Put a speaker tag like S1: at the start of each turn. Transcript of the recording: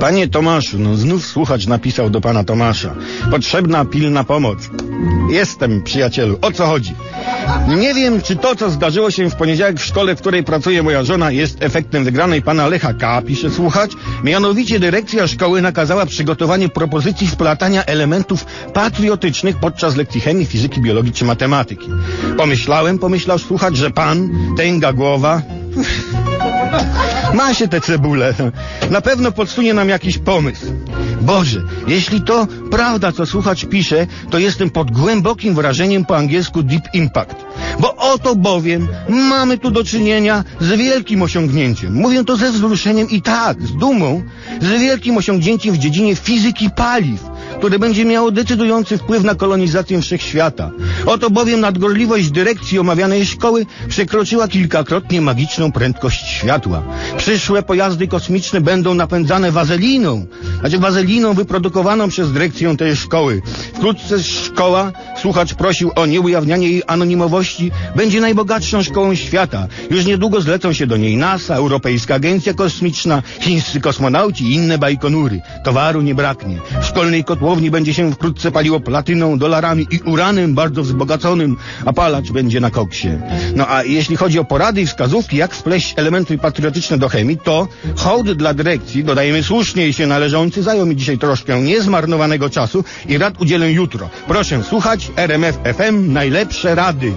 S1: Panie Tomaszu, no znów słuchacz napisał do pana Tomasza. Potrzebna pilna pomoc. Jestem, przyjacielu. O co chodzi? Nie wiem, czy to, co zdarzyło się w poniedziałek w szkole, w której pracuje moja żona, jest efektem wygranej pana Lecha K., pisze słuchacz. Mianowicie dyrekcja szkoły nakazała przygotowanie propozycji wplatania elementów patriotycznych podczas lekcji chemii, fizyki, biologii czy matematyki. Pomyślałem, pomyślał słuchacz, że pan, tęga głowa, ma się te cebule. Na pewno podsunie nam jakiś pomysł. Boże, jeśli to prawda, co słuchacz pisze, to jestem pod głębokim wrażeniem po angielsku deep impact. Bo oto bowiem mamy tu do czynienia z wielkim osiągnięciem. Mówię to ze wzruszeniem i tak, z dumą, z wielkim osiągnięciem w dziedzinie fizyki paliw, które będzie miało decydujący wpływ na kolonizację wszechświata. Oto bowiem nadgorliwość dyrekcji omawianej szkoły przekroczyła kilkakrotnie magiczną prędkość światła. Przyszłe pojazdy kosmiczne będą napędzane wazeliną, znaczy wazeliną wyprodukowaną przez dyrekcję tej szkoły. Wkrótce szkoła, słuchacz prosił o nieujawnianie jej anonimowości, będzie najbogatszą szkołą świata. Już niedługo zlecą się do niej NASA, Europejska Agencja Kosmiczna, chińscy kosmonauci i inne bajkonury. Towaru nie braknie. W szkolnej kotłowni będzie się wkrótce paliło platyną, dolarami i uranem bardzo wzbogaconym, a palacz będzie na koksie. No a jeśli chodzi o porady i wskazówki, jak wpleść elementy patriotyczne do chemii, to hołd dla dyrekcji, dodajemy słusznie i się należący, zajął mi dzisiaj troszkę niezmarnowanego czasu i rad udzielę jutro. Proszę słuchać RMF FM najlepsze rady.